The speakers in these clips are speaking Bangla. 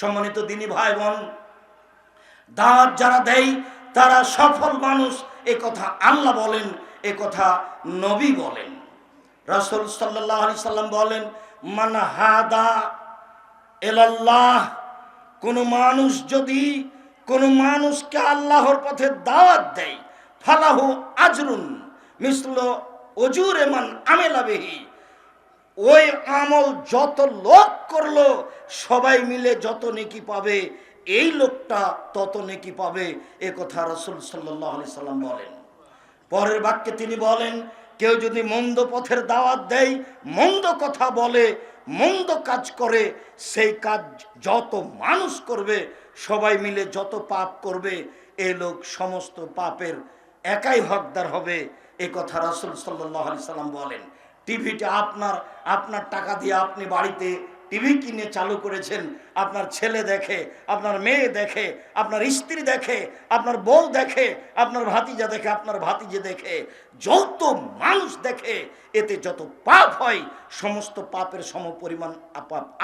সম্মানিত দিনী ভাই বোন দাঁত যারা দেয় তারা সফল মানুষ, এ কথা আল্লাহ বলেন, এ কথা নবী বলেন। রাসূল সাল্লাল্লাহু আলাইহি সাল্লাম বলেন, মান হাদা এলাল্লাহ কোন মানুষ যদি কোন মানুষকে আল্লাহর পথে দাওয়াত দেয়, ফালাহু আজরুন, মিসল অজুর মান আমেলা বেহি। ওই আমল যত লোক করল, সবাই মিলে যত নেকি পাবে, এই লোকটা তত নেকি পাবে, এ কথা রসুল সাল্লাম বলেন। পরের বাক্যে তিনি বলেন, কেউ যদি মন্দ পথের দাওয়াত দেয়, মন্দ কথা বলে, মন্দ কাজ করে, সেই কাজ যত মানুষ করবে, সবাই মিলে যত পাপ করবে, এ লোক সমস্ত পাপের একাই হকদার হবে, এ কথা রাসুল সাল্লাহ সাল্লাম বলেন। টিভিটা আপনার আপনার টাকা দিয়ে আপনি বাড়িতে টিভি কিনে চালু করেছেন, আপনার ছেলে দেখে, আপনার মেয়ে দেখে, আপনার স্ত্রী দেখে, আপনার বউ দেখে, আপনার ভাতিজা দেখে, আপনার ভাতিজে দেখে, যত মানুষ দেখে, এতে যত পাপ হয়, সমস্ত পাপের সম পরিমাণ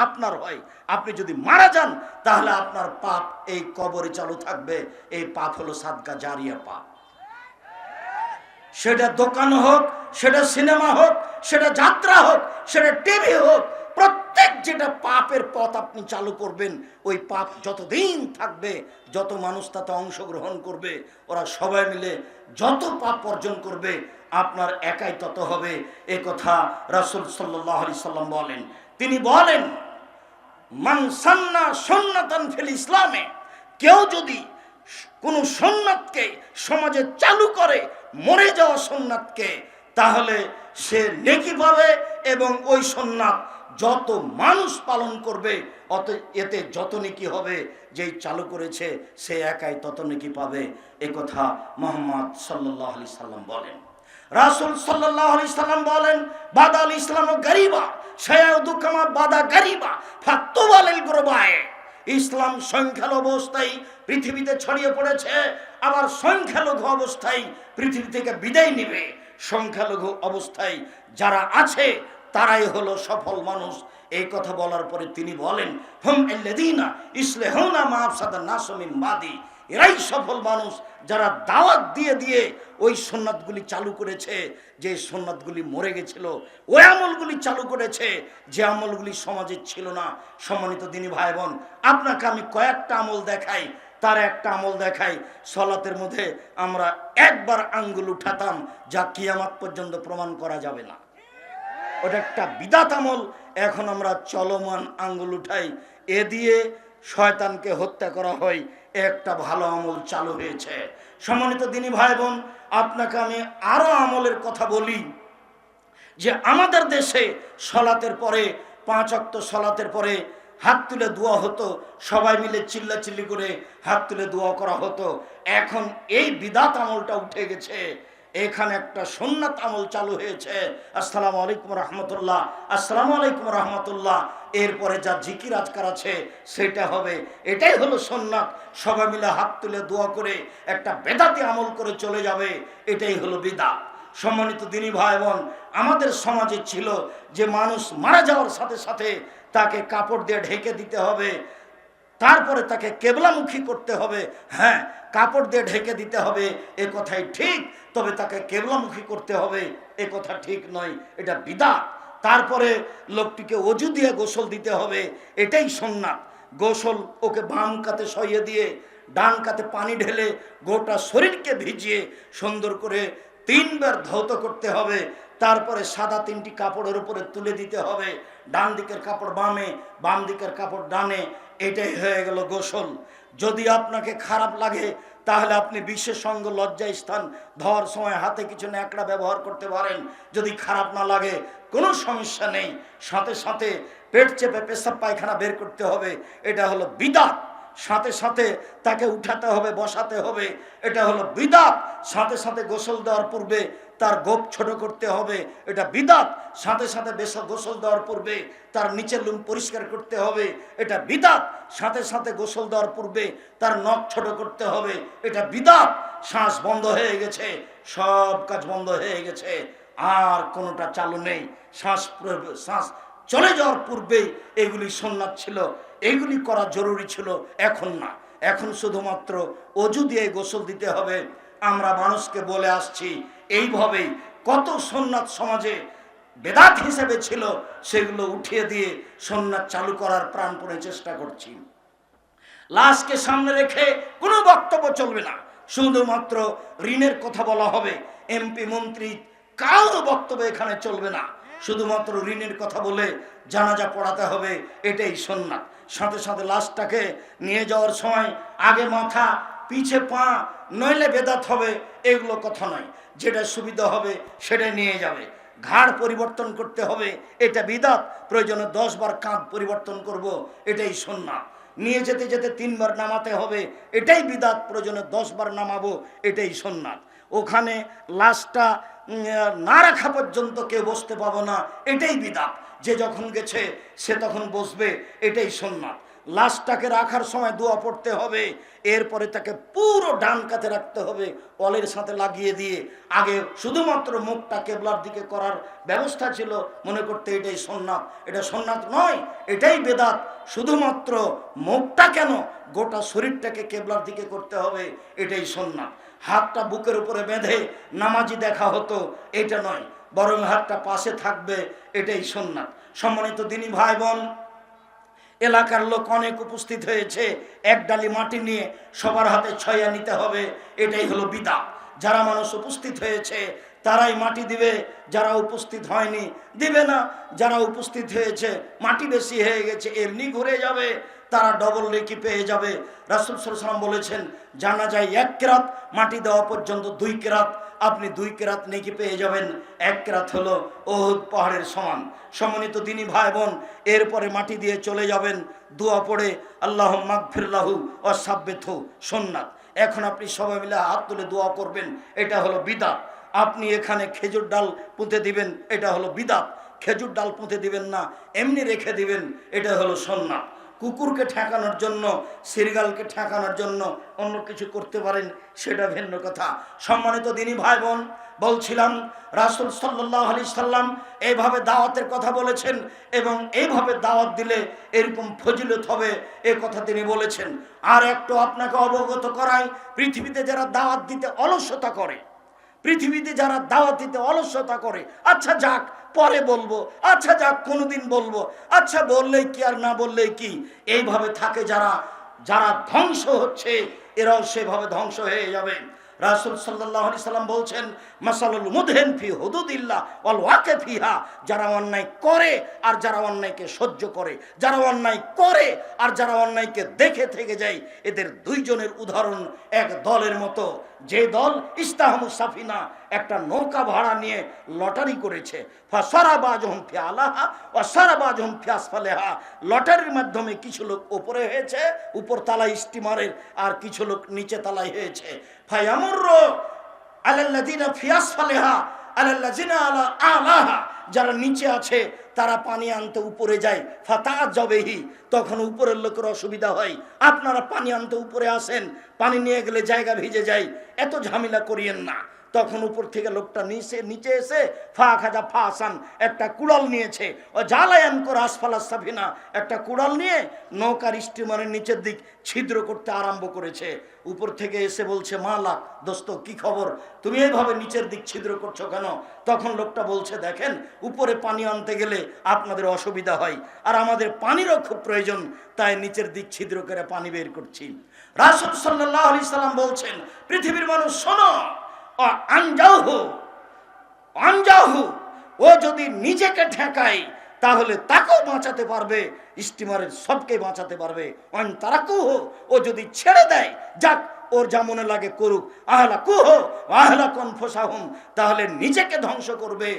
আপনার হয়। আপনি যদি মারা যান, তাহলে আপনার পাপ এই কবরে চালু থাকবে। এই পাপ হলো সাদকা জারিয়া পাপ। সেটা দোকান হোক, সেটা সিনেমা হোক, সেটা যাত্রা হোক, সেটা টিভি হোক, প্রত্যেক যেটা পাপের পথ আপনি চালু করবেন, ওই পাপ যতদিন থাকবে, যত মানুষ তাতে অংশগ্রহণ করবে, ওরা সবাই মিলে যত পাপ অর্জন করবে, আপনার একাই তত হবে। এ কথা রাসুল সাল্লাহ আলি সাল্লাম বলেন। তিনি বলেন মানসান্না সন্ন্যাতান ফিল ইসলামে কেউ যদি কোনো সন্ন্যাতকে সমাজে চালু করে মরে যাওয়া সন্ন্যাতকে তাহলে সে নেকি পাবে এবং ওই সন্ন্যাত যত মানুষ পালন করবে, অত এতে যত নেকি হবে, যেই চালু করেছে, সে একাই তত নেকি পাবে। কথা মোহাম্মদ সাল্লাহ আলি সাল্লাম বলেন। রাসুল সাল্লাহ আলি সাল্লাম বলেন বাদাল ইসলাম গরিবা সয়াউদুকামা বাদা গরিবা ফাত্তুবালিল গ্রবায়। ইসলাম সংখ্যালঘু অবস্থায় পৃথিবীতে ছড়িয়ে পড়েছে, আবার সংখ্যালঘু অবস্থায় পৃথিবী থেকে বিদায় নিবে। সংখ্যালঘু অবস্থায় যারা আছে, তারাই হলো সফল মানুষ। এই কথা বলার পরে তিনি বলেন, হুম এল্লেদিনা ইসলে হৌনা নাসমিন মাদি এরাই সফল মানুষ যারা দাওয়াত দিয়ে দিয়ে ওই সন্ন্যাতগুলি চালু করেছে, যে সন্ন্যাতগুলি মরে গেছিল, ওই আমলগুলি চালু করেছে, যে আমলগুলি সমাজে ছিল না। সম্মানিত দিনী ভাই বোন আপনাকে আমি কয়েকটা আমল দেখাই, তার একটা আমল দেখাই। সলাতের মধ্যে আমরা একবার আঙ্গুল উঠাতাম, যা কিয়ামাত পর্যন্ত প্রমাণ করা যাবে না। ওটা একটা বিদাত আমল, এখন আমরা চলমান আঙ্গুল উঠাই। এ দিয়ে শয়তানকে হত্যা করা হয় একটা ভালো আমল চালু হয়েছে। সম্মানিত দিনী ভাই বোন আপনাকে আমি আরও আমলের কথা বলি যে আমাদের দেশে সলাতের পরে, পাঁচ অক্ত সলাতের পরে হাত তুলে দোয়া হতো, সবাই মিলে চিল্লা চিল্লি করে হাত তুলে দোয়া করা হতো। এখন এই বিদাত আমলটা উঠে গেছে। এখানে একটা সোননাথ আমল চালু হয়েছে। আসসালামু আলাইকুম রহমতুল্লাহ, আসসালামু আলাইকুম রহমতুল্লাহ। এরপরে যা জিকির আজকার আছে, সেটা হবে। এটাই হলো সোননাথ সবাই মিলে হাত তুলে দোয়া করে একটা বেদাতি আমল করে চলে যাবে। এটাই হলো বিদাত। সম্মানিত দিনী ভাই বোন আমাদের সমাজে ছিল যে মানুষ মারা যাওয়ার সাথে সাথে তাকে কাপড় দিয়ে ঢেকে দিতে হবে। তারপরে তাকে কেবলামুখী করতে হবে। হ্যাঁ কাপড় দিয়ে ঢেকে দিতে হবে। এ কথাই ঠিক, তবে তাকে কেবলামুখী করতে হবে। এ কথা ঠিক নয়, এটা বিদা তারপরে লোকটিকে অজু দিয়ে গোসল দিতে হবে, এটাই সোননাথ। গোসল ওকে বাম কাতে সইয়ে দিয়ে ডান কাতে পানি ঢেলে গোটা শরীরকে ভিজিয়ে সুন্দর করে তিনবার ধৌত করতে হবে। তারপরে সাদা তিনটি কাপড়ের উপরে তুলে দিতে হবে। ডান দিকের কাপড় বামে, বাম দিকের কাপড় ডানে। এটাই হয়ে গেল গোসল। যদি আপনাকে খারাপ লাগে, তাহলে আপনি বিশ্বের সঙ্গ লজ্জা স্থান ধর সময় হাতে কিছু ন্যাকড়া ব্যবহার করতে পারেন। যদি খারাপ না লাগে, কোনো সমস্যা নেই। সাথে সাথে পেট চেপে পেশাব পায়খানা বের করতে হবে। এটা হলো বিদাত। সাথে সাথে তাকে উঠাতে হবে, বসাতে হবে। এটা হলো বিদাত। সাথে সাথে গোসল দেওয়ার পূর্বে তার গোপ ছোট করতে হবে, এটা বিদাত। সাথে সাথে বেশ গোসল দেওয়ার পূর্বে তার নিচের লুম পরিষ্কার করতে হবে, এটা বিদাত। সাথে সাথে গোসল দেওয়ার পূর্বে তার নখ ছোট করতে হবে, এটা বিদাত। শ্বাস বন্ধ হয়ে গেছে, সব কাজ বন্ধ হয়ে গেছে, আর কোনোটা চালু নেই। শ্বাস শ্বাস চলে যাওয়ার পূর্বেই এগুলি সোননাথ ছিল, এগুলি করা জরুরি ছিল, এখন না। এখন শুধুমাত্র অজু দিয়ে গোসল দিতে হবে আমরা মানুষকে বলে আসছি, এইভাবেই কত সোননাথ সমাজে বেদাত হিসেবে ছিল, সেগুলো উঠিয়ে দিয়ে সোননাথ চালু করার প্রাণপণে চেষ্টা করছি। লাশকে সামনে রেখে কোনো বক্তব্য চলবে না। শুধুমাত্র ঋণের কথা বলা হবে। এমপি, মন্ত্রী, কারও বক্তব্য এখানে চলবে না। শুধুমাত্র ঋণের কথা বলে জানাজা পড়াতে হবে, এটাই সন্ন্যাত সাথে সাথে লাশটাকে নিয়ে যাওয়ার সময় আগে মাথা পিছে পা নইলে বেদাত হবে, এগুলো কথা নয়। যেটা সুবিধা হবে সেটা নিয়ে যাবে। ঘাড় পরিবর্তন করতে হবে, এটা বিদাত। প্রয়োজনে দশ বার কাঁধ পরিবর্তন করব, এটাই সন্ন্যাত নিয়ে যেতে যেতে তিনবার নামাতে হবে, এটাই বিদাত। প্রয়োজনে দশ বার নামাবো, এটাই সোননাথ ওখানে লাশটা না রাখা পর্যন্ত কেউ বসতে পাবো না, এটাই বিদাত। যে যখন গেছে, সে তখন বসবে, এটাই সোননাথ লাশটাকে রাখার সময় দোয়া পড়তে হবে, এরপরে তাকে পুরো ডান কাতে রাখতে হবে অলের সাথে লাগিয়ে দিয়ে। আগে শুধুমাত্র মুখটা কেবলার দিকে করার ব্যবস্থা ছিল, মনে করতে এটাই সোননাথ। এটা সোননাথ নয়, এটাই বেদাত। শুধুমাত্র মুখটা কেন গোটা শরীরটাকে কেবলার দিকে করতে হবে, এটাই সোননাথ। হাতটা বুকের উপরে বেঁধে নামাজি দেখা হতো, এটা নয়। বরং হাতটা পাশে থাকবে, এটাই সোননাথ। সম্মানিত দিনী ভাই বোন এলাকার লোক অনেক উপস্থিত হয়েছে। এক ডালি মাটি নিয়ে সবার হাতে ছয়া নিতে হবে। এটাই হলো বিদা। যারা মানুষ উপস্থিত হয়েছে, তারাই মাটি দিবে। যারা উপস্থিত হয়নি, দিবে না। যারা উপস্থিত হয়েছে, মাটি বেশি হয়ে গেছে, এমনি ঘুরে যাবে। তারা ডবল রেকি পেয়ে যাবে। রাসুল সাল্লাম বলেছেন, জানা যায় এক কেরাত মাটি দেওয়া পর্যন্ত দুই কেরাত আপনি দুই কেরাত নেকি পেয়ে যাবেন। এক কেরাত হলো ওহুদ পাহাড়ের সমান। সমন্বিত দিনী ভাই বোন এরপরে মাটি দিয়ে চলে যাবেন। দোয়া পড়ে আল্লাহ মাগফিরলাহু ও সাব্বেথ সোননাথ এখন আপনি সবাই মিলে হাত তুলে দোয়া করবেন, এটা হলো বিদাত। আপনি এখানে খেজুর ডাল পুঁতে দিবেন, এটা হলো বিদাত। খেজুর ডাল পুঁতে দিবেন না, এমনি রেখে দিবেন, এটা হলো সোননাথ কুকুরকে ঠেকানোর জন্য, সিরগালকে ঠেকানোর জন্য অন্য কিছু করতে পারেন, সেটা ভিন্ন কথা। সম্মানিত দিনী ভাই বোন বলছিলাম, রাসুল সাল্লাহ আলি সাল্লাম এইভাবে দাওয়াতের কথা বলেছেন এবং এইভাবে দাওয়াত দিলে এরকম ফজিলত হবে এ কথা তিনি বলেছেন। আর একটু আপনাকে অবগত করাই, পৃথিবীতে যারা দাওয়াত দিতে অলসতা করে পৃথিবীতে যারা দাওয়াতিতে অলসতা করে আচ্ছা যাক, পরে বলব আচ্ছা যাক, কোনোদিন বলব আচ্ছা বললেই কি আর না বললেই কি? এইভাবে থাকে যারা যারা ধ্বংস হচ্ছে, এরাও সেভাবে ধ্বংস হয়ে যাবে। রাসুল সাল্লাহ সাল্লাম বলছেন, মাসালুল মুদহেন ফি হুদুদিল্লাহ ওয়াল ওয়াকে ফিহা। যারা অন্যায় করে আর যারা অন্যায়কে সহ্য করে, যারা অন্যায় করে আর যারা অন্যায়কে দেখে থেকে যায়, এদের দুইজনের উদাহরণ এক দলের মতো। যে দল ইস্তাহমু সাফিনা, একটা নৌকা ভাড়া নিয়ে লটারি করেছে। সারাবাজহম ফি আলাহা ও সারাবাজহম ফি আসফালেহা। লটারির মাধ্যমে কিছু লোক ওপরে হয়েছে উপর তালায় স্টিমারের, আর কিছু লোক নিচে তালায় হয়েছে। ফায়ামুর আলাল্লাদিনা ফি আসফালেহা আলাল্লাজিনা আলা আলাহা। যারা নিচে আছে, তারা পানি আনতে উপরে যায়। ফাতা জবেহি তখন উপরের লোকের অসুবিধা হয়। আপনারা পানি আনতে উপরে আসেন, পানি নিয়ে গেলে জায়গা ভিজে যায়। এত ঝামেলা করিয়েন না। তখন উপর থেকে লোকটা নিচে নিচে এসে ফা খাজা ফা আসান একটা কুড়াল নিয়েছে। ও জালায়ান করে আসফালা সাফিনা একটা কুড়াল নিয়ে নৌকার স্টিমারের নিচের দিক ছিদ্র করতে আরম্ভ করেছে। উপর থেকে এসে বলছে, মালা, দোস্ত, কি খবর? তুমি এইভাবে নিচের দিক ছিদ্র করছ কেন? তখন লোকটা বলছে, দেখেন, উপরে পানি আনতে গেলে আপনাদের অসুবিধা হয়, আর আমাদের পানিরও খুব প্রয়োজন, তাই নিচের দিক ছিদ্র করে পানি বের করছি। রাসুল সাল্লাহ আলি সাল্লাম বলছেন, পৃথিবীর মানুষ, শোনো আনজাহু আনজাহু ও যদি নিজেকে ঠেকায়, তাহলে তাকেও বাঁচাতে পারবে, স্টিমারের সবকে বাঁচাতে পারবে। অন তারাকুহ ও যদি ছেড়ে দেয়, যাক, ওর যা মনে লাগে করুক। আহলা কুহ আহলা কন ফোসাহুম, তাহলে নিজেকে ধ্বংস করবে।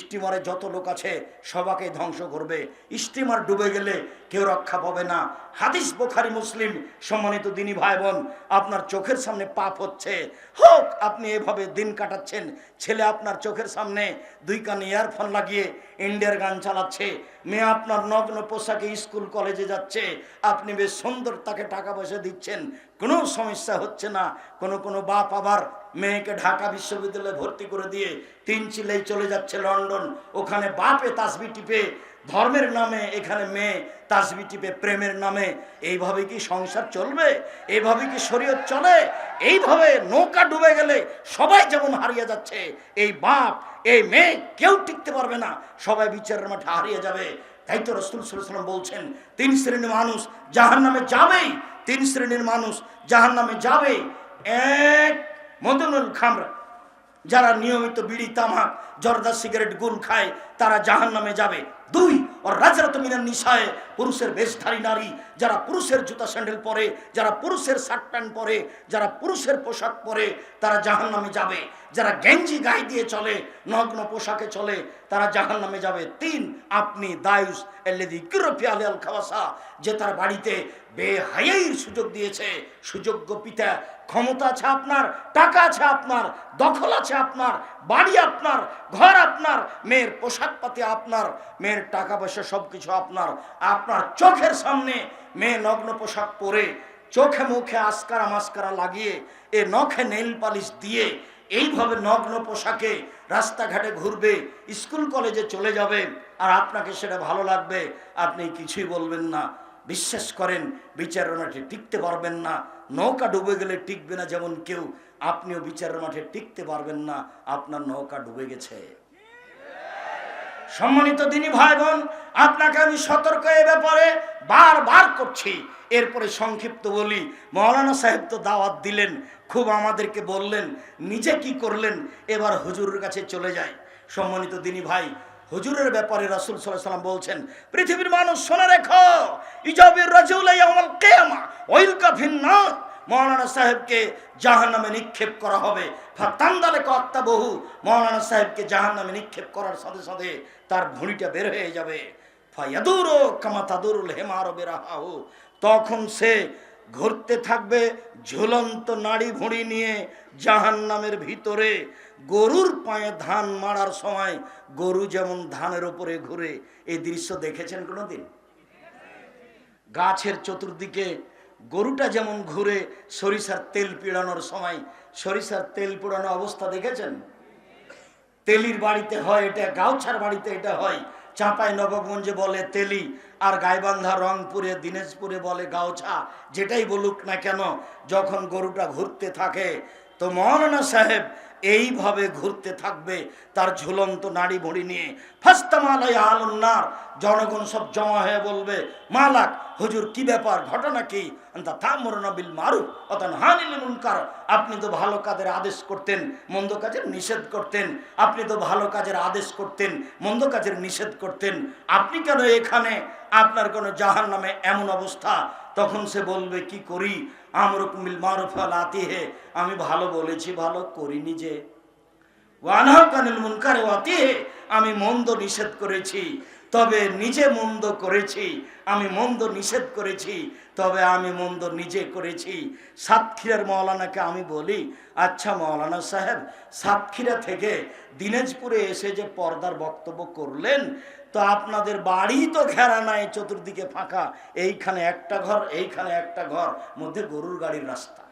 স্টিমারে যত লোক আছে, সবাকে ধ্বংস করবে। স্টিমার ডুবে গেলে কেউ রক্ষা পাবে না। হাদিস বোখারি মুসলিম, সম্মানিত দিনী ভাই বোন আপনার চোখের সামনে পাপ হচ্ছে। হোক, আপনি এভাবে দিন কাটাচ্ছেন, ছেলে আপনার চোখের সামনে দুই কানে ইয়ারফোন লাগিয়ে ইন্ডিয়ার গান চালাচ্ছে, মেয়ে আপনার নগ্ন পোশাকে স্কুল, কলেজে যাচ্ছে, আপনি বেশ সুন্দর তাকে টাকা পয়সা দিচ্ছেন, কোনো সমস্যা হচ্ছে না। কোনো কোনো বাপ আবার মেয়েকে ঢাকা বিশ্ববিদ্যালয়ে ভর্তি করে দিয়ে তিন চিলেই চলে যাচ্ছে লন্ডন। ওখানে বাপে তাসবি টিপে, ধর্মের নামে এখানে মেয়ে তাসবি টিপে, প্রেমের নামে। এইভাবে কি সংসার চলবে? এইভাবে কি শরীয়ত চলে? এইভাবে নৌকা ডুবে গেলে সবাই যেমন হারিয়ে যাচ্ছে, এই বাপ, এই মেয়ে কেউ টিকতে পারবে না, সবাই বিচারের মাঠে হারিয়ে যাবে। তাই তো রসুল সাল্লাম বলছেন, তিন শ্রেণির মানুষ জাহান নামে যাবেই, তিন শ্রেণির মানুষ জাহান নামে যাবে, এক মদনুল খামরা, যারা নিয়মিত বিড়ি, তামাক, জর্দা, সিগারেট, গুল খায়, তারা জাহান নামে যাবে। দুই ও রাজরাত মিনার নিশায় পুরুষের বেশধারী নারী, যারা পুরুষের জুতা স্যান্ডেল পরে, যারা পুরুষের শার্ট প্যান্ট পরে, যারা পুরুষের পোশাক পরে, তারা জাহান নামে যাবে। যারা গেঞ্জি গায়ে দিয়ে চলে, নগ্ন পোশাকে চলে, তারা জাহান নামে যাবে। তিন, আপনি দায়ুস এল্লেদি কিরফি আল খাওয়াসা, যে তার বাড়িতে বেহাইয়ের সুযোগ দিয়েছে। সুযোগ্য পিতা, ক্ষমতা আছে আপনার, টাকা আছে আপনার, দখল আছে আপনার, বাড়ি আপনার, ঘর আপনার, মেয়ের পোশাক পাতি আপনার, মেয়ের টাকা পয়সা সব কিছু আপনার আপনার চোখের সামনে। মেয়ে নগ্ন পোশাক পরে চোখে মুখে আসকারা মাস্কারা লাগিয়ে এ নখে নেইল পালিশ দিয়ে এইভাবে নগ্ন পোশাকে রাস্তাঘাটে ঘুরবে, স্কুল কলেজে চলে যাবে আর আপনাকে সেটা ভালো লাগবে, আপনি কিছুই বলবেন না। বিশ্বাস করেন, বিচারের মাঠে টিকতে পারবেন না। নৌকা ডুবে গেলে টিকবে না যেমন কেউ, আপনিও বিচারের মাঠে টিকতে পারবেন না, আপনার নৌকা ডুবে গেছে। সম্মানিত দিনী ভাই বোন আপনাকে আমি সতর্ক এ ব্যাপারে বারবার করছি। এরপরে সংক্ষিপ্ত বলি, মৌলানা সাহেব তো দাওয়াত দিলেন, খুব আমাদেরকে বললেন, নিজে কি করলেন? এবার হুজুরের কাছে চলে যায় সম্মানিত দিনী ভাই, হুজুরের ব্যাপারে রাসুল সাল্লাহ সাল্লাম বলছেন, পৃথিবীর মানুষ শোনা রেখো, ইজাবির রাজুলাই আমল মৌলানা সাহেবকে জাহান নামে নিক্ষেপ করা হবে। ফাতান্দালে কত্তা বহু মৌলানা সাহেবকে জাহান নামে নিক্ষেপ করার সাথে সাথে তার ভুঁড়িটা বের হয়ে যাবে। ফায়াদুরো কামা তাদুরুল হেমারো তখন সে ঘুরতে থাকবে ঝুলন্ত নাড়ি ভুঁড়ি নিয়ে জাহান নামের ভিতরে। গরুর পায়ে ধান মারার সময় গরু যেমন ধানের উপরে ঘুরে। এই দৃশ্য দেখেছেন কোনোদিন? গাছের চতুর্দিকে গরুটা যেমন ঘুরে সরিষার তেল পিড়ানোর সময়, সরিষার তেল পোড়ানো অবস্থা দেখেছেন? তেলির বাড়িতে হয়, এটা গাউছার বাড়িতে এটা হয়। চাঁপাই নবগঞ্জে বলে তেলি, আর গাইবান্ধা রংপুরে, দিনাজপুরে বলে গাউছা। যেটাই বলুক না কেন, যখন গরুটা ঘুরতে থাকে, তো মৌলানা সাহেব এইভাবে ঘুরতে থাকবে তার ঝুলন্ত নাড়ি ভড়ি নিয়ে। ফাস্তামালাই আলুন্নার জনগণ সব জমা হয়ে বলবে, মালাক, হুজুর, কি ব্যাপার? ঘটনা কি? মুনকার। আপনি তো ভালো কাজের আদেশ করতেন, মন্দ কাজের নিষেধ করতেন। আপনি তো ভালো কাজের আদেশ করতেন, মন্দ কাজের নিষেধ করতেন। আপনি কেন এখানে? আপনার কোনো জাহান নামে এমন অবস্থা? তখন সে বলবে, কি করি? আমরকুমিল মারুফাল আতিহে আমি ভালো বলেছি, ভালো করিনি যে। আমি মন্দ নিষেধ করেছি, তবে নিজে মন্দ করেছি। আমি মন্দ নিষেধ করেছি, তবে আমি মন্দ নিজে করেছি। সাতক্ষীরার মৌলানাকে আমি বলি আচ্ছা মৌলানা সাহেব, সাতক্ষীরা থেকে দিনাজপুরে এসে যে পর্দার বক্তব্য করলেন তো আপনাদের বাড়ি তো ঘেরা নাই, চতুর্দিকে ফাঁকা। এইখানে একটা ঘর, এইখানে একটা ঘর, মধ্যে গরুর গাড়ির রাস্তা।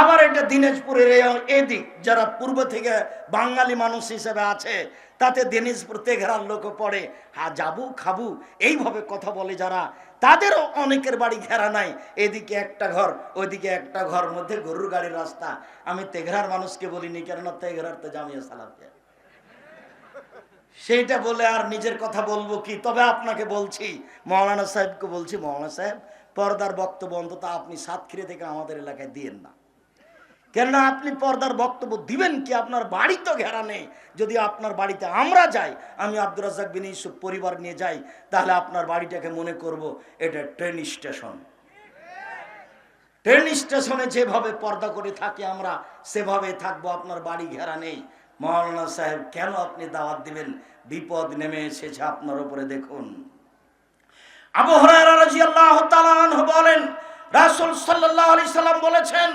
আবার এটা দিনাজপুরের এদিক যারা পূর্ব থেকে বাঙালি মানুষ হিসেবে আছে, তাতে দিনাজপুর তেঘরার লোক পড়ে। হ্যাঁ যাবু, খাবু, এইভাবে কথা বলে যারা, তাদেরও অনেকের বাড়ি ঘেরা নাই। এদিকে একটা ঘর, ওইদিকে একটা ঘর, মধ্যে গরুর গাড়ির রাস্তা। আমি তেঘরার মানুষকে বলিনি, কেননা তেঘরার তো জামিয়া সালাফিয়া। সেইটা বলে আর নিজের কথা বলব কি? তবে আপনাকে বলছি, মৌলানা সাহেবকে বলছি, মৌলানা সাহেব, পর্দার বক্তব্য অন্তত আপনি সাতক্ষীরা থেকে আমাদের এলাকায় দিয়েন না। কেননা আপনি পর্দার বক্তব্য দিবেন কি? আপনার বাড়ি তো ঘেরা নেই। যদি আপনার বাড়িতে আমরা যাই, আমি আব্দুর রাজাক বিন ইউসুফ পরিবার নিয়ে যাই, তাহলে আপনার বাড়িটাকে মনে করব এটা ট্রেন স্টেশন ট্রেন স্টেশনে যেভাবে পর্দা করে থাকি আমরা, সেভাবে থাকব, আপনার বাড়ি ঘেরা নেই। মৌলানা সাহেব, কেন আপনি দাওয়াত দিবেন? বিপদ নেমে এসেছে আপনার উপরে, দেখুন। আবু তাআলা বলেন, রাসূল সাল্লাল্লাহু আলাইহি সাল্লাম বলেছেন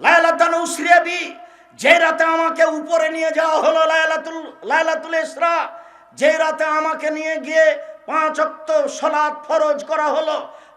লায়লাতান উসরিয়াবি যে রাতে আমাকে উপরে নিয়ে যাওয়া হলো লায়লাতুল লায়লাতুল ইসরা, যে রাতে আমাকে নিয়ে গিয়ে পাঁচ অক্ত সলাৎ ফরজ করা হলো,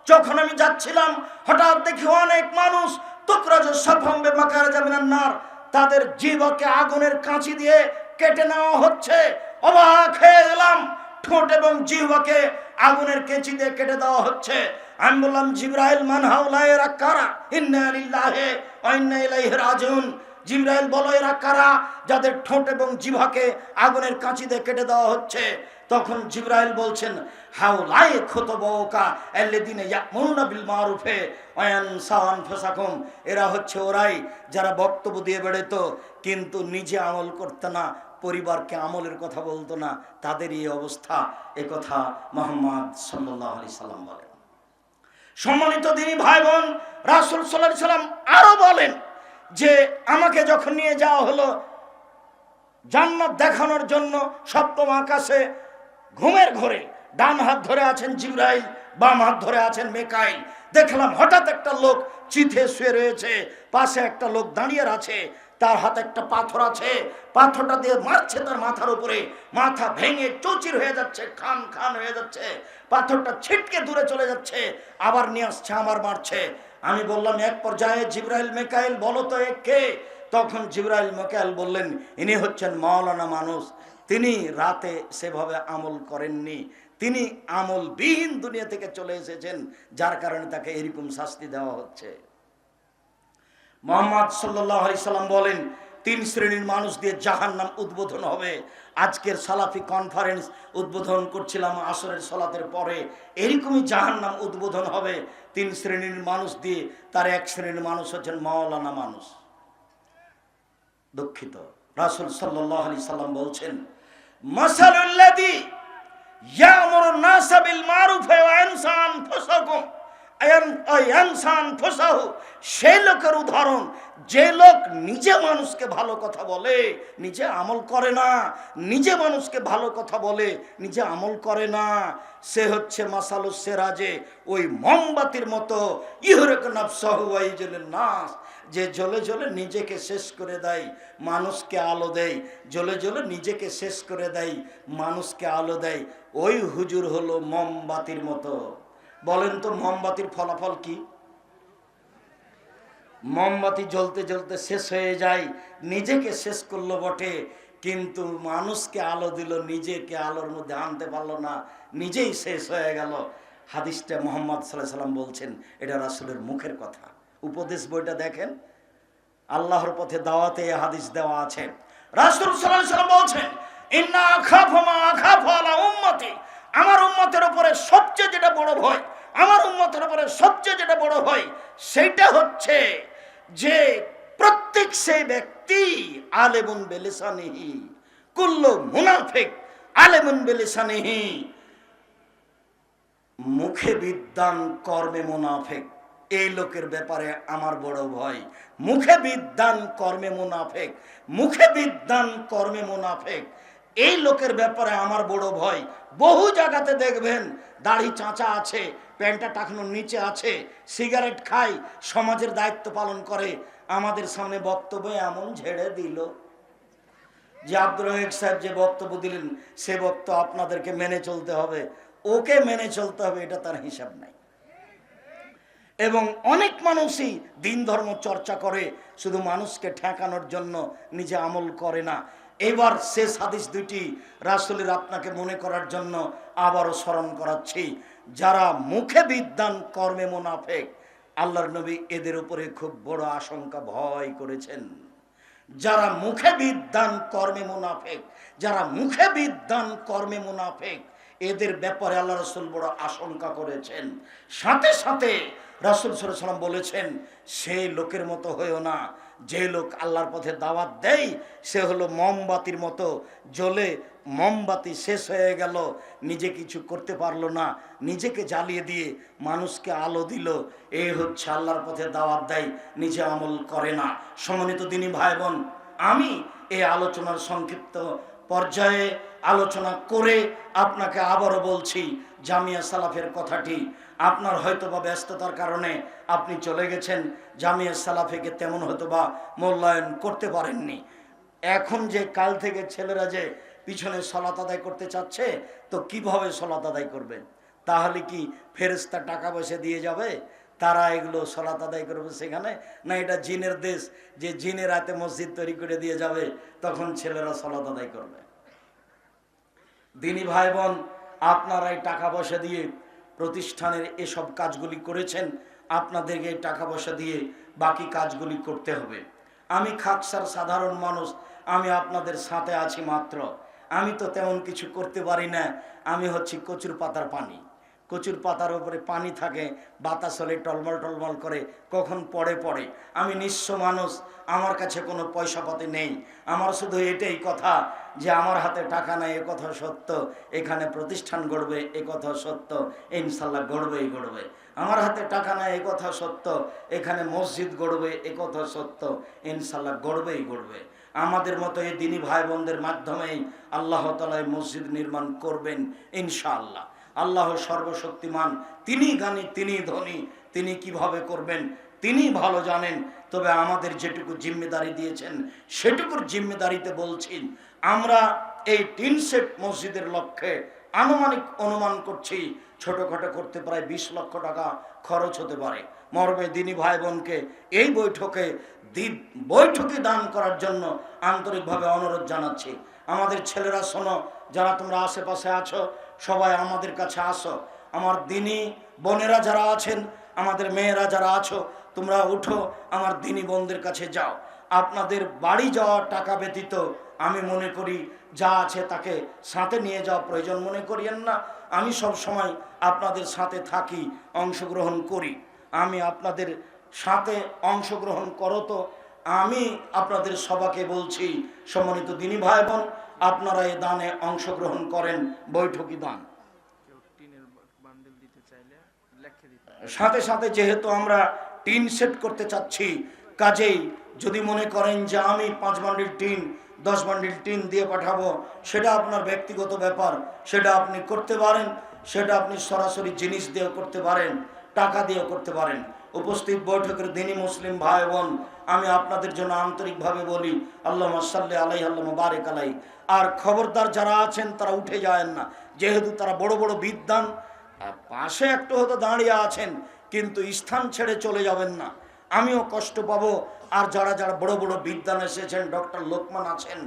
যখন আমি যাচ্ছিলাম, হঠাৎ দেখি অনেক মানুষ, তুকরাজ সাফাম্বে মাকার জামিনার নার তাদের জীবকে আগুনের কাঁচি দিয়ে কেটে নেওয়া হচ্ছে। অবাক হয়ে গেলাম। ঠোঁট এবং জিহ্বাকে আগুনের কেঁচি দিয়ে কেটে দেওয়া হচ্ছে। আমি বললাম, জিব্রাইল, মান হাউলায় এরা কারা? ইন্না লিল্লাহি ওয়া ইন্না ইলাইহি রাজিউন। জিব্রাইল বলো, এরা কারা? যাদের ঠোঁট এবং জিভাকে আগুনের কাঁচি দিয়ে কেটে দেওয়া হচ্ছে। তখন জিব্রাইল বলছেন হাউলাই খুতবকা আল্লাযিনা ইয়ামুরুনা বিল মারুফে ওয়া ইয়ানসাউনা আনফুসাকুম এরা হচ্ছে ওরাই যারা বক্তব্য দিয়ে বেড়াতো কিন্তু নিজে আমল করতে না, পরিবারকে আমলের কথা বলতো না। তাদের এই অবস্থা, এ কথা মোহাম্মদ সাল্লাহ আলি সাল্লাম বলেন। সম্মানিত দিনী ভাই বোন রাসুল সাল্লাহ সাল্লাম আরও বলেন যে, আমাকে যখন নিয়ে যাওয়া হলো জান্নাত দেখানোর জন্য সপ্তম আকাশে ঘুমের ঘরে। ডান হাত ধরে আছেন জিব্রাইল, বাম হাত ধরে আছেন মেকাইল। দেখলাম হঠাৎ একটা লোক চিথে শুয়ে রয়েছে, পাশে একটা লোক দাঁড়িয়ে আছে, তার হাতে একটা পাথর আছে। পাথরটা দিয়ে মারছে তার মাথার উপরে। মাথা ভেঙে চৌচির হয়ে যাচ্ছে, খান খান হয়ে যাচ্ছে। পাথরটা ছিটকে দূরে চলে যাচ্ছে, আবার নিয়ে আসছে আমার মারছে। আমি বললাম, এক পর্যায়ে জিব্রাইল, মেকাইল, বলো তো এ কে? তখন জিব্রাইল, মেকাইল বললেন, ইনি হচ্ছেন মাওলানা মানুষ তিনি রাতে সেভাবে আমল করেননি। তিনি আমলবিহীন দুনিয়া থেকে চলে এসেছেন, যার কারণে তাকে এরকম শাস্তি দেওয়া হচ্ছে। মোহাম্মদ সাল্লাম বলেন, তিন শ্রেণির মানুষ দিয়ে জাহান নাম উদ্বোধন হবে। আজকের সালাফি কনফারেন্স উদ্বোধন করছিলাম আসরের সলাতের পরে। এরকমই জাহান নাম উদ্বোধন হবে। তিন শ্রেণির মানুষ দিয়ে তার এক শ্রেণির মানুষ হচ্ছেন মাওলানা মানুষ। দুঃখিত। রাসুল সাল্লাহ আলি সাল্লাম বলছেন মাসালুল্লাদি ইয়ামুরু নাসা বিল মারুফে ওয়া ইয়ানসা আনফুসাকুম সেই লোকের উদাহরণ, যে লোক নিজে মানুষকে ভালো কথা বলে, নিজে আমল করে না, নিজে মানুষকে ভালো কথা বলে, নিজে আমল করে না, সে হচ্ছে মাসালু সেরাজে, ওই মোমবাতির মতো, ইহরেক নাফসাহু ওয়াইজুল নাস। যে জলে জ্বলে নিজেকে শেষ করে দেয়, মানুষকে আলো দেয়। জ্বলে জ্বলে নিজেকে শেষ করে দেয়, মানুষকে আলো দেয়। ওই হুজুর হলো মোমবাতির মতো। বলেন তো মোমবাতির ফলাফল কি? মোমবাতি জ্বলতে জ্বলতে শেষ হয়ে যায়, নিজেকে শেষ করল বটে। কিন্তু মানুষকে আলো দিল, নিজেকে আলোর মধ্যে আনতে পারল না, নিজেই শেষ হয়ে গেল। হাদিসটা মোহাম্মদ সাল্লাহ সাল্লাম বলছেন, এটা রাসুলের মুখের কথা। উপদেশ বইটা দেখেন। আল্লাহর পথে দাওয়াতে হাদিস দেওয়া আছে। রাসুল সাল্লাম বলছেন, ইন্না আখাফু মা উম্মতি। আমার উম্মতের উপরে সবচেয়ে যেটা বড় ভয়, আমার উম্মতের উপরে সবচেয়ে যেটা বড় ভয়, সেটা হচ্ছে যে প্রত্যেক সেই ব্যক্তি আলেমুন বেলেসানিহি, কুল্লু মুনাফিক, আলেমুন বেলেসানিহি। মুখে বিদ্যান কর্মে মুনাফেক। এই লোকের ব্যাপারে আমার বড় ভয়। মুখে বিদ্যান কর্মে মুনাফেক, মুখে বিদ্যান কর্মে মুনাফেক। এই লোকের ব্যাপারে আমার বড় ভয়। বহু জায়গাতে দেখবেন দাড়ি চাঁচা আছে, প্যান্টটা টাকানোর নিচে আছে, সিগারেট খাই সমাজের দায়িত্ব পালন করে। আমাদের সামনে বক্তব্য এমন ঝেড়ে দিল যে আব্দুর রহিক সাহেব যে বক্তব্য দিলেন, সে বক্তব্য আপনাদেরকে মেনে চলতে হবে। ওকে মেনে চলতে হবে, এটা তার হিসাব নাই। এবং অনেক মানুষই দিন ধর্ম চর্চা করে, শুধু মানুষকে ঠেকানোর জন্য নিজে আমল করে না। এবার শেষ হাদিস দুটি রাসুলের আপনাকে মনে করার জন্য আবারও স্মরণ করাচ্ছি। যারা মুখে বিদ্যান কর্মে মোনাফেক, আল্লাহর নবী এদের উপরে খুব বড় আশঙ্কা, ভয় করেছেন। যারা মুখে বিদ্যান কর্মে মুনাফেক, যারা মুখে বিদ্যান কর্মে মুনাফেক এদের ব্যাপারে আল্লাহ রসুল বড় আশঙ্কা করেছেন। সাথে সাথে রাসুল সাল্লাম বলেছেন সেই লোকের মতো হয়েও না। যে লোক আল্লাহর পথে দাওয়াত দেয়, সে হলো মোমবাতির মতো জ্বলে মোমবাতি শেষ হয়ে গেল, নিজে কিছু করতে পারল না, নিজেকে জ্বালিয়ে দিয়ে মানুষকে আলো দিল। এই হচ্ছে আল্লাহর পথে দাওয়াত দেয়, নিজে আমল করে না। সমন্বিত দিনী ভাই বোন, আমি এই আলোচনার সংক্ষিপ্ত পর্যায়ে আলোচনা করে আপনাকে আবারও বলছি, জামিয়া সালাফের কথাটি, আপনার হয়তো বা ব্যস্ততার কারণে আপনি চলে গেছেন, জামিয়া সালাফেকে তেমন হয়তো বা মূল্যায়ন করতে পারেননি। এখন যে কাল থেকে ছেলেরা যে পিছনে সলাত আদায় করতে চাচ্ছে, তো কীভাবে সলাত আদায় করবেন? তাহলে কি ফেরেস্তা টাকা পয়সা দিয়ে যাবে? তারা এগুলো সলাত আদায় করবে সেখানে? না এটা জিনের দেশ, যে জিনের রাতে মসজিদ তৈরি করে দিয়ে যাবে, তখন ছেলেরা সলাত আদায় করবে? দিনী ভাই বোন আপনারাই টাকা পয়সা দিয়ে প্রতিষ্ঠানের এসব কাজগুলি করেছেন, আপনাদেরকে টাকা পয়সা দিয়ে বাকি কাজগুলি করতে হবে। আমি খাকসার সাধারণ মানুষ, আমি আপনাদের সাথে আছি মাত্র। আমি তো তেমন কিছু করতে পারি না, আমি হচ্ছি কচুর পাতার পানি। কচুর পাতার উপরে পানি থাকে, বাতাস হলে টলমল টলমল করে, কখন পড়ে পড়ে। আমি নিঃস্ব মানুষ, আমার কাছে কোনো পয়সা পাতি নেই। আমার শুধু এটাই কথা যে আমার হাতে টাকা নাই, এ কথা সত্য। এখানে প্রতিষ্ঠান গড়বে, এ কথা সত্য। ইনশাল্লাহ গড়বেই গড়বে। আমার হাতে টাকা নাই, এ কথা সত্য। এখানে মসজিদ গড়বে, এ কথা সত্য। ইনশাল্লাহ গড়বেই গড়বে। আমাদের মতো এই দিনী ভাই বোনদের মাধ্যমেই আল্লাহ তালা মসজিদ নির্মাণ করবেন, ইনশাআল্লাহ। আল্লাহ সর্বশক্তিমান। তিনি গানি, তিনি ধনী, তিনি কীভাবে করবেন, তিনি ভালো জানেন। তবে আমাদের যেটুকু জিম্মেদারি দিয়েছেন, সেটুকুর জিম্মেদারিতে বলছি, আমরা এই তিন সেট মসজিদের লক্ষ্যে আনুমানিক অনুমান করছি, ছোটখাটো করতে প্রায় বিশ লক্ষ টাকা খরচ হতে পারে। মর্মে দিনী ভাই বোনকে এই বৈঠকে বৈঠকে দান করার জন্য আন্তরিকভাবে অনুরোধ জানাচ্ছি। আমাদের ছেলেরা শোনো, যারা তোমরা আশেপাশে আছো সবাই আমাদের কাছে আসো। আমার দিনী বোনেরা যারা আছেন, আমাদের মেয়েরা যারা আছো, তোমরা উঠো, আমার দিনী বোনদের কাছে যাও। আপনাদের বাড়ি যাওয়ার টাকা ব্যতীত আমি মনে করি, যা আছে তাকে সাথে নিয়ে যাওয়া প্রয়োজন মনে করিয়েন না। আমি সব সময় আপনাদের সাথে থাকি, অংশগ্রহণ করি। আমি আপনাদের সাথে অংশগ্রহণ করো তো। আমি আপনাদের সবাকে বলছি, সম্মানিত দিনী ভাই বোন আপনারা এই দানে অংশগ্রহণ করেন বৈঠকি দান। সাথে সাথে যেহেতু আমরা টিন সেট করতে চাচ্ছি কাজেই যদি মনে করেন যে আমি পাঁচ বান্ডিল টিন দশ বান্ডিল টিন দিয়ে পাঠাবো সেটা আপনার ব্যক্তিগত ব্যাপার সেটা আপনি করতে পারেন সেটা আপনি সরাসরি জিনিস দিয়েও করতে পারেন টাকা দিয়েও করতে পারেন। উপস্থিত বৈঠকের দিনী মুসলিম ভাই বোন আমি আপনাদের জন্য আন্তরিকভাবে বলি আল্লাহ সাল্লি আলাই আল্লাহ বারেক আলাই আর খবরদার যারা আছেন, তারা উঠে যায় না। যেহেতু তারা বড় বড় বিদ্যান পাশে একটু হয়তো দাঁড়িয়ে আছেন, কিন্তু স্থান ছেড়ে চলে যাবেন না। আমিও কষ্ট পাবো। আর যারা যারা বড় বড় বিদ্যান এসেছেন, ডক্টর লোকমান আছেন,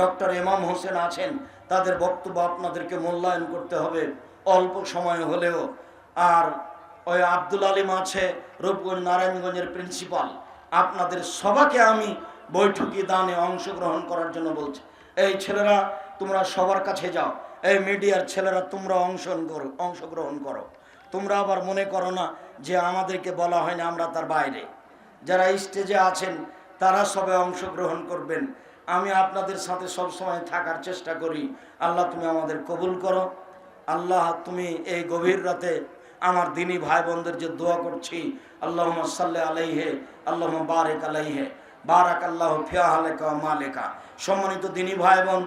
ডক্টর এমাম হোসেন আছেন, তাদের বক্তব্য আপনাদেরকে মূল্যায়ন করতে হবে। অল্প সময় হলেও। আর ওই আব্দুল আলিম আছে, রূপগঞ্জ নারায়ণগঞ্জের প্রিন্সিপাল। আপনাদের সবাকে আমি বৈঠকি দানে অংশগ্রহণ করার জন্য বলছি। এই ছেলেরা, তোমরা সবার কাছে যাও। এই মিডিয়ার ছেলেরা, তোমরা অংশগ্রহণ করো অংশগ্রহণ করো। তোমরা আবার মনে করো না যে আমাদেরকে বলা হয় না আমরা তার বাইরে। যারা স্টেজে আছেন, তারা সবাই অংশগ্রহণ করবেন। আমি আপনাদের সাথে সব সময় থাকার চেষ্টা করি। আল্লাহ তুমি আমাদের কবুল করো। আল্লাহ তুমি এই গভীর রাতে আমার দিনী ভাই বোনদের যে দোয়া করছি আল্লাহ সাল্লাহ আলাইহে আল্লাহ বারেক আলাইহে বারাক আল্লাহ ফিয়া হালেকা মালেকা। সম্মানিত দিনী ভাই বোন